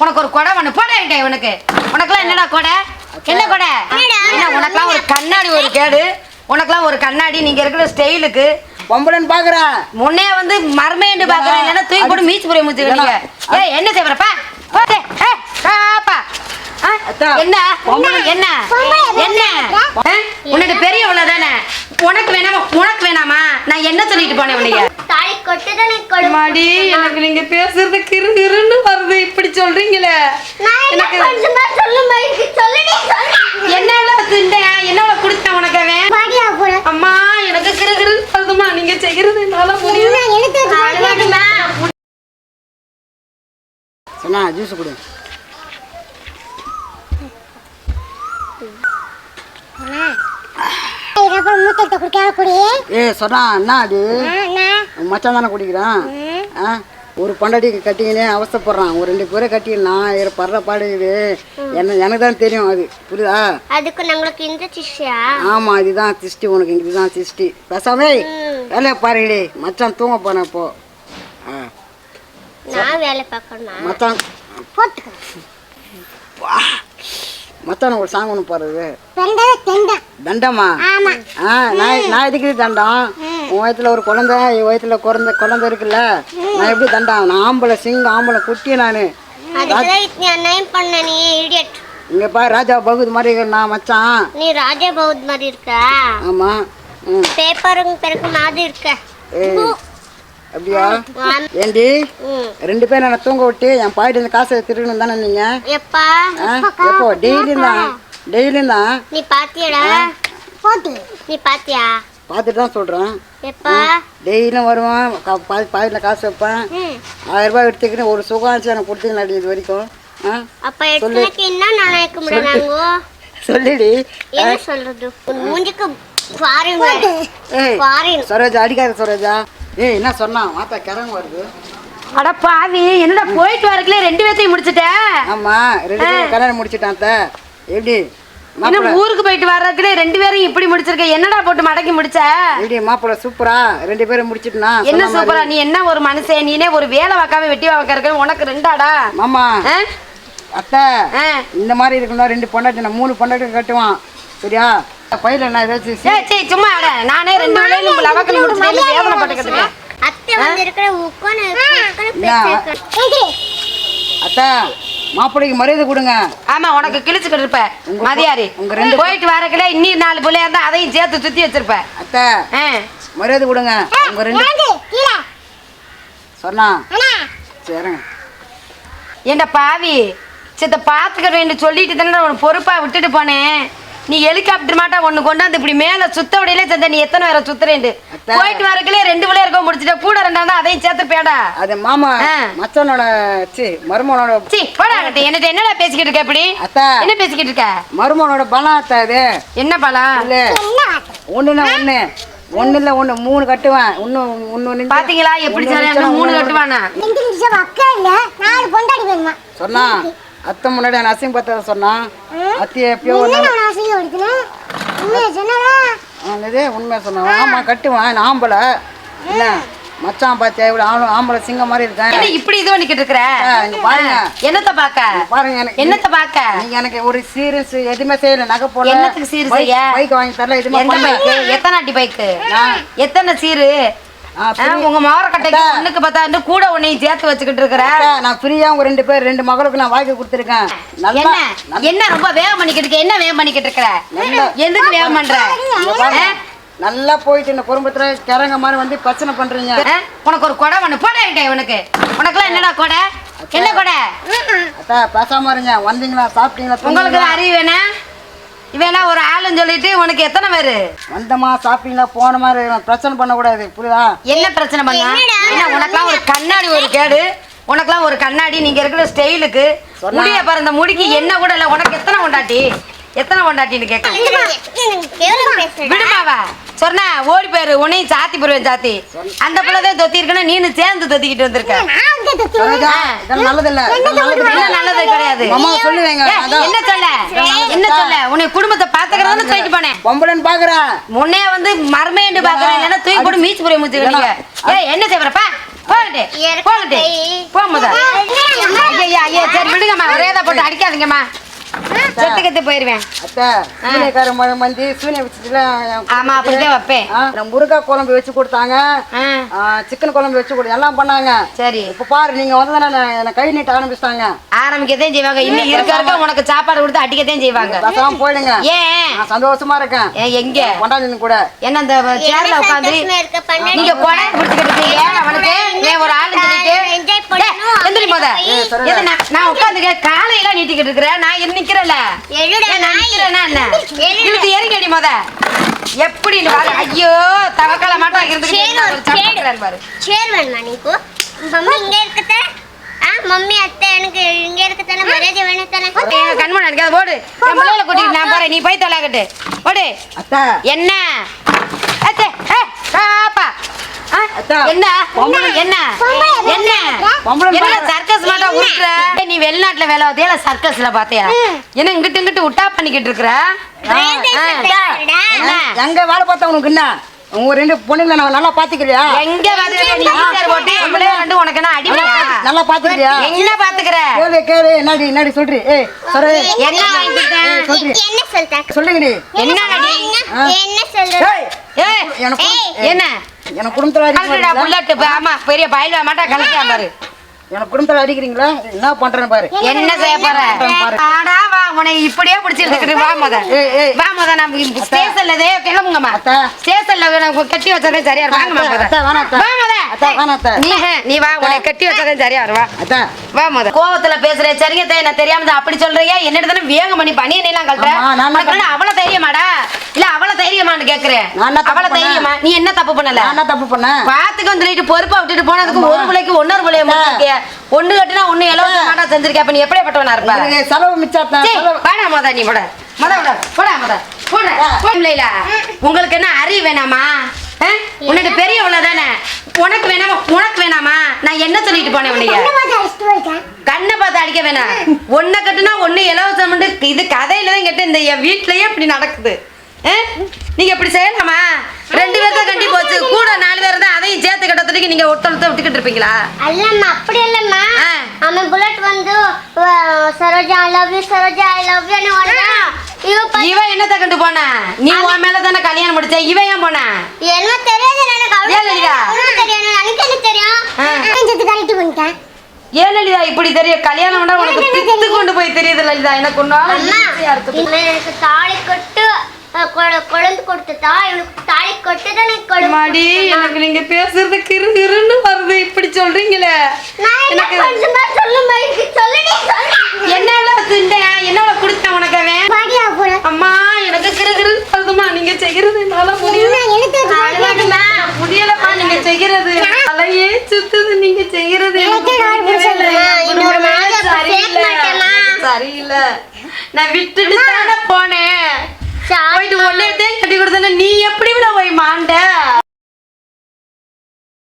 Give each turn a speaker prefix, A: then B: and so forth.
A: உனக்கு ஒரு கொடை ஒண்ணு போட வேண்டிய உனக்கு உனக்குலாம் என்னடா கொடை? என்ன கொடை? என்ன உனக்குலாம் ஒரு கண்ணாடி ஒரு கேடு. உனக்குலாம் ஒரு கண்ணாடி. நீங்க இருக்கிற ஸ்டைலுக்கு.
B: பொம்பளைன்னு பாக்குறேன்
A: முன்னே வந்து மர்மேண்டு பாக்குறேன் இல்லைன்னா தூக்கி போட்டு மீச்சு புரிய முச்சுக்கிறீங்க ஏய் என்ன செய்வரப்பா போதே?
B: அத்தா,
A: என்ன. என்ன? என்ன? ஆ? உன்னிட்ட பெரியவள தானே உனக்கு வேணாமா? உனக்கு வேணாமா? நான் என்ன சொல்லிட்டு போனேன் உன்னைய? மாடி எனக்கு நீங்க பேசுறது கிரு கிருன்னு வருது. இப்படி சொல்றீங்களே. எனக்கு
C: சொல்லுமா இது சொல்லுடி சொல்லு
A: என்ன திண்டேன் என்ன குடுத்தேன் உனக்கு அவன்? அம்மா எனக்கு கிரு கிருன்னு வருதுமா நீங்க செய்யறது என்னால முடியும்
B: சொன்னா ஜூஸ் கொடு. ஏ சொன்னா என்ன அது? மச்சான் தானே குடிக்கிறான்? ஒரு பொண்டாட்டிக்கு கட்டிங்கனே அவஸ்தைப்படுறான். ஒரு ரெண்டு பேரை கட்டிடலாம் இரு படுற பாடு இது. என்ன எனக்கு தான் தெரியும் அது. புரியுதா?
C: அதுக்கு நாங்களுக்கு இந்த சிஷ்யா?
B: ஆமாம் இதுதான் திஷ்டி உனக்கு. இதுதான் திஷ்டி பேசாமே வேலையை பாருங்களே மச்சான் தூங்க போனேன் இப்போ.
C: நான் வேலை பார்க்கணும்?
B: மச்சான். மச்சான் ஒரு சாங் ஒன்று
C: ரெண்டரை தெண்டம்? ஆமா.
B: ஆ நான் நான் எதுக்கு தண்டம்? உன் வயத்துல ஒரு குழந்தை என் வயத்துல குழந்தை குழந்தை இருக்குல்ல நான் எப்படி தண்டம் நான் ஆம்பளை சிங்கம் ஆம்பளை குட்டி நான்? இங்க பா ராஜா பகுத் மாதிரி நான் மச்சான்.
C: நீ ராஜா பௌத் மாதிரி இருக்க.
B: ஆமா
C: பேப்பருங்க பிறகு மாதிரி இருக்க.
B: அப்படியா. ஏண்டி. ரெண்டு பேரும் நான் தூங்க விட்டு என் பாயிட்டு இந்த காசை திருடணும் தானே நீங்க?
C: எப்பா?
B: எப்போ டெய்லியும் தான் டெய்லியும் தான்
C: நீ பாத்தியாடா? நீ பாத்தியா?
B: பார்த்துட்டு தான் சொல்கிறேன்
C: எப்பா
B: டெய்லியும் வருவேன் பாதி பாக்கெட்டில் காசு வைப்பேன். ஆயிரம் ரூபாய் எடுத்துக்கிட்டு ஒரு சுகாச்சு எனக்கு கொடுத்தீங்களா இது வரைக்கும்? சொல்லிடி.
C: என்ன சொல்றது? உன் மூஞ்சிக்கு ஃபாரின்
B: ஏய்
C: ஃபாரின்
B: சரோஜா அடிக்காத சரோஜா. ஏய் என்ன சொன்னா? மாத்தா கிழங்கு வருது.
A: அட பாவி என்னடா போயிட்டு வரக்குள்ள ரெண்டு பேர்த்தையும் முடிச்சிட்ட?
B: ஆமா ரெண்டு பேரும் கல்யாணம் முடிச்சிட்டான் அத்தை. எப்படி?
A: என்ன
B: மாப்பிள்ள
A: ஊருக்கு போயிட்டு வர்றதுக்குள்ள ரெண்டு பேரும் இப்படி முடிச்சிருக்க. என்னடா போட்டு மடக்கி முடிச்ச?
B: எப்படி மாப்பிள்ள சூப்பரா? ரெண்டு பேரும் முடிச்சிட்டுனா
A: என்ன சூப்பரா? நீ என்ன ஒரு மனுஷன்? நீனே ஒரு வேலை பார்க்காம வெட்டி பார்க்க இருக்க உனக்கு ரெண்டாடா?
B: மாமா
A: ஆ?
B: அத்தை
A: ஆ.
B: இந்த மாதிரி இருக்கணும் ரெண்டு பொண்டாட்டி நான் மூணு பொண்டாட்டி கட்டுவான். சரியா? பையில நான் ஏதாச்சும் சீ-
A: ஏய் சீ சும்மா நானே ரெண்டு வேலையும் லவக்கல் முடிச்சுட்டு வேதனை
C: அத்தை வந்து இருக்கிற?
B: அத்தை மாப்பிள்ளைக்கு மரியாதை கொடுங்க.
A: ஆமா உனக்கு கிழிச்சுக்கிட்டு இருப்ப. மதியாரி
B: உங்க ரெண்டு
A: போயிட்டு வரக்குள்ள இன்னும் நாலு பிள்ளையா இருந்தா அதையும் சேர்த்து சுத்தி வச்சிருப்ப.
B: அத்தை. மரியாதை கொடுங்க. உங்க ரெண்டு சொன்னா. சரிங்க
A: ஏண்டா பாவி? சித்த பாத்துக்கிறேன் சொல்லிட்டு தானே உன் பொறுப்பா விட்டுட்டு போனேன். நீ ஹெலிகாப்டர் மாட்டா ஒண்ணு கொண்டாந்து இப்படி மேல சுத்த விடையிலே சேர்ந்த நீ எத்தனை பேரை சுத்துறேன்ட்டு. போயிட்டு வரக்குள்ளே ரெண்டு பிள்ளை இருக்க முடிச்சுட்ட கூட ரெண்டாவது அதையும் சேர்த்து பேடா.
B: அது மாமா. மச்சனோட சி மருமனோட
A: சி போடா அங்கிட்ட. என்னட்ட என்னடா பேசிக்கிட்டு இருக்க இப்படி?
B: அத்தை
A: என்ன பேசிக்கிட்டு இருக்க?
B: மருமனோட பலம் அத்தை அது
A: என்ன பழம்
B: இல்ல ஒண்ணுல ஒண்ணு. ஒண்ணுல ஒண்ணு. மூணு கட்டுவேன். இன்னும் இன்னொன்னு
A: பாத்தீங்களா? எப்படி சொன்னா மூணு கட்டுவானா?
C: நாலு பொண்டாடி வேணுமா?
B: சொன்னா. அத்தை முன்னாடி நான் அசிங்க பார்த்தத சொன்னா அத்தி எப்பயோ
C: கொடுக்கணும் உண்மையை சொன்னாரா
B: என்னது உண்மையா சொன்னா ஆமா கட்டுவேன் நான் ஆம்பளை. என்ன? மச்சான் பாத்தியா? இவ்வளவு ஆம்பளை ஆம்பளை சிங்கம் மாதிரி இருக்கேன்.
A: என்ன இப்படி இது பண்ணிக்கிட்டு இருக்கிற?
B: அத்தை, இங்க பாருங்க.
A: என்னத்த பாக்க?
B: பாருங்க எனக்கு.
A: என்னத்த பாக்க?
B: நீங்க எனக்கு ஒரு சீரியஸ் எதுவுமே செய்யல. நகை போடல.
A: என்னத்துக்கு சீர் செய்ய?
B: பைக் வாங்கி தரல. எதுவுமே
A: எந்த
B: பண்ணல
A: பைக்கு? எத்தனை அடி பைக்கு? எத்தனை சீரு?
B: ஆ,
A: ஆ. உங்க மோரக்கட்டைக்கு. ஒண்ணுக்கு பத்தாண்டு கூட உன்னையும் சேர்த்து வச்சுக்கிட்டு இருக்கிற.
B: அக்கா, நான் ஃப்ரீயா உங்க ரெண்டு பேர் ரெண்டு மகளுக்கு நான் வாங்கி கொடுத்துருக்கேன்.
A: என்ன? என்ன ரொம்ப வேகம் பண்ணிக்கிட்டு இருக்க? என்ன வேகம் பண்ணிக்கிட்டு இருக்கிற. எதுக்கு வேகம் பண்ற.
B: நல்லா போயிட்டு இந்த குடும்பத்துல கிறங்க மாதிரி வந்து பிரச்சனை பண்றீங்க?
A: உனக்கு ஒரு கொடை ஒண்ணு போட உனக்கு. உனக்குலாம் என்னடா கொடை? என்ன கொடை?
B: பேசாம இருங்க. வந்தீங்களா சாப்பிட்டீங்களா
A: உங்களுக்கு அறிவு வேணா. இவெல்லாம் ஒரு ஆளுன்னு சொல்லிட்டு உனக்கு எத்தனை பேரு?
B: வந்தமா சாப்பிட்டீங்களா? போன மாதிரி பிரச்சனை பண்ணக்கூடாது புரியுதா?
A: என்ன பிரச்சனை பண்ணா? என்ன உனக்கெல்லாம் ஒரு கண்ணாடி ஒரு கேடு. உனக்கெல்லாம் ஒரு கண்ணாடி நீங்க இருக்கிற ஸ்டைலுக்கு முடிய பாரு இந்த முடிக்கு என்ன கூட இல்ல. உனக்கு எத்தனை கொண்டாட்டி எத்தனை கொண்டாட்டின்னு கேட்க? விடுமாவா சொன்னா ஓடி போயிரு. உன்னையும் சாத்தி போயிருவேன் சாத்தி. அந்த பிள்ளைதான் தொத்தி இருக்கணும் நீனு சேர்ந்து தொத்திக்கிட்டு வந்திருக்க.
B: நல்லதில்ல.
A: என்ன நல்லது கிடையாது. என்ன சொல்ல? என்ன சொல்ல? உன்னை குடும்பத்தை பாத்துக்கிறதுன்னு சொல்லிட்டு போனேன்.
B: பொம்பளைன்னு பாக்குறேன்
A: முன்னே வந்து மர்மேண்டு பாக்குறேன் இல்லைன்னா தூக்கி போட்டு மீச்சு புரிய முச்சுக்கிறீங்க ஏய் என்ன செய்வரப்பா போகட்டு. போகட்டு. போ முத ஐயா ஐயா சரி விடுங்க போட்டு அடிக்காதீங்கம்மா. செத்து கத்து போயிருவேன்.
B: அத்தை சூனியக்கார ம- மந்தி சூனிய வச்சுட்டுலாம்
A: ஆமா அப்படிதான் வைப்பேன்.
B: முருகா குழம்பு வச்சு கொடுத்தாங்க. சிக்கன் குழம்பு வச்சு கொடு எல்லாம் பண்ணாங்க.
A: சரி.
B: இப்ப பாரு நீங்க வந்து என்ன கை நீட்ட ஆரம்பிச்சிட்டாங்க.
A: ஆரம்பிக்கத்தான் செய்வாங்க. இன்னும் இருக்க இருக்க உனக்கு சாப்பாடு கொடுத்து அடிக்கத்தான் செய்வாங்க.
B: பேசாம போயிடுங்க.
A: ஏன்?
B: நான் சந்தோஷமா இருக்கேன்.
A: ஏன் எங்க?
B: கொண்டாந்து கூட.
A: என்ன அந்த சேர்ல உட்காந்து
C: இருக்க? பண்ண
A: நீங்க கொடை பிடிச்சிக்கிட்டு இருக்கீங்க. அவனுக்கு ஏன் ஒரு ஆளு சொல்லிட்டு
C: என்ஜாய் பண்ணணும்.
A: எந்திரி மொத எது நான் நான் உட்காந்துக்க காலையில நீட்டிக்கிட்டு இருக்கிறேன். நான் இரு
C: எழுடு.
A: இழுத்து ஏறிக்கடி மொத. எப்படின்னு பாரு ஐயோ தவக்கால மாட்டா
C: நீக்கு மம்மி இங்க இருக்கத்த? ஆ மம்மி அத்தை எனக்கு இங்க இருக்கத்தானே மரியாதை வேணும் தானே.
A: எங்க கண்மணி அடிக்காத ஓடு என் பிள்ளைகளை கூட்டிட்டு நான் போறேன். நீ போய் தொலைக்கட்டு ஓடு
B: அத்தை.
A: என்ன? அத்தே பாப்பா. என்ன? என்ன? என்ன? என்ன. சர்க்கஸ் மாட்டா உருட்டுற? ஏய், நீ வெளிநாட்டுல வேலை பார்த்தியா? இல்ல சர்க்கஸ்ல பாத்தியா என்ன இங்கிட்டு இங்கிட்டு விட்டா பண்ணிக்கிட்டு இருக்கிற?
B: எங்க வேலை பார்த்தா உனக்கு என்ன? உங்க ரெண்டு பொண்ணுங்களை நான் நல்லா பாத்துக்கிறியா
A: எங்க போட்டு ரெண்டு உனக்கு என்ன அடிமையா
B: நல்லா பாத்துக்கிறியா
A: என்ன பாத்துக்கிற
B: கேளு கேளு என்னடி என்னடி சொல்றி? ஏய் சொல்ற
A: என்ன வாங்கிட்டேன்
B: சொல்றி.
C: என்ன
A: அடி
C: சொல்ற
B: ஏய் எனக்கு
A: என்ன?
B: எனக்கு குடும்பத்துல அடிக்கிறீங்களா
A: புல்லட்டு ஆமா பெரிய பயில மாட்டா கலட்டியா பாரு.
B: எனக்கு குடும்பத்துல அடிக்கிறீங்களா? என்ன பண்றேன்னு பாரு.
A: என்ன செய்ய போற? ஆடா வா உன்னை இப்படியே பிடிச்சிருந்துக்கிட்டு வா முத. வா முத நம்ம ஸ்டேஷன்ல இதே கிளம்புங்கம்மா. ஸ்டேஷன்ல கட்டி வச்சதே சரியா இருக்கு வாங்கம்மா. வா முத. நீ நீ வா உன்னை கட்டி வச்சதே சரியா வா. வா முத. கோவத்துல பேசுற சரிங்க தே நான் தெரியாம அப்படி சொல்றீங்க. என்னட்டு தானே வேக பண்ணி பண்ணி எல்லாம் கல்ற அவ்வளவு தைரியமாடா.
B: பண்ணேன்?
A: தைரியமா நீ என்ன தப்பு பண்ணல?
B: நான் என்ன தப்பு பண்ணேன்?
A: பாத்துக்கு வந்துட்டு பொறுப்பா விட்டுட்டு போனதுக்கு. ஒரு பிள்ளைக்கு ஒன்னொரு பிள்ளைய முடிச்சிருக்கிய ஒண்ணு கட்டினா ஒண்ணு இலவச மாட்டா செஞ்சிருக்க அப்ப நீ எப்படிப்பட்டவனா இருப்ப?
B: எனக்கு செலவு மிச்சாத்தான்
A: சீ,
B: செலவு.
A: வாடா மொத நீ போட. மொத விட. போடா மொத. போட. உங்களுக்கு என்ன அறிவு வேணாமா? உன்னிட்ட பெரியவள தானே? உனக்கு வேணாமா? உனக்கு வேணாமா? நான் என்ன சொல்லிட்டு போனேன் உன்னைய? கண்ணை பார்த்து அடிக்க வேணாம். ஒன்னை கட்டுனா ஒண்ணு இலவசம் இது கதையில தான் கேட்டு இந்த என் வீட்லயே இப்படி நடக்குது? நீங்க இப்படி செய்யலாமா? ரெண்டு பேர்த்த கண்டி போச்சு. கூட நாலு பேர் தான் அதையும் சேர்த்து கட்டத்துக்கு நீங்க ஒருத்தரத்தை விட்டுக்கிட்டு இருப்பீங்களா?
C: அல்லம்மா அப்படி இல்லம்மா. அவன் புல்லட் வந்து Saroja I love you Saroja I love you இவ
A: என்னத்த கண்டு போனா? நீ உன் மேல தானே கல்யாணம் முடிச்ச? இவன் ஏன் போனா?
C: என்ன தெரியாது எனக்கு தெரியும்?
A: ஏன் லலிதா இப்படி தெரியும் கல்யாணம் உனக்கு பித்து கொண்டு போய் தெரியுது லலிதா. எனக்கு ஒன்னால ஈஸியா
C: எனக்கு தாலி கட்டு. குழந்தை கொடுத்துட்டா இவனுக்கு தாலி கட்டு தான் எனக்கு
A: மாடி. எனக்கு நீங்க பேசுறது கிரு கிருன்னு வருது. இப்படி சொல்றீங்களே. எனக்கு
C: பண்ணுமா சொல்லுமா எனக்கு சொல்லுடி சொல்லு
A: என்ன திண்டேன் என்ன கொடுத்தேன் உனக்கு அம்மா எனக்கு கிரு கிருன்னு வருதுமா நீங்க செய்யறது என்னால. முடியலப்பா நீங்க செய்யறது. தலையே சுத்துது நீங்க செய்யறது.
C: சரியில்லை. நான் விட்டுட்டு
A: தானே
C: போனேன். போயிட்டு
A: ஒன்னே
C: கட்டி கொடுத்தேன்னு
A: நீ எப்படி விட போய் மாண்ட?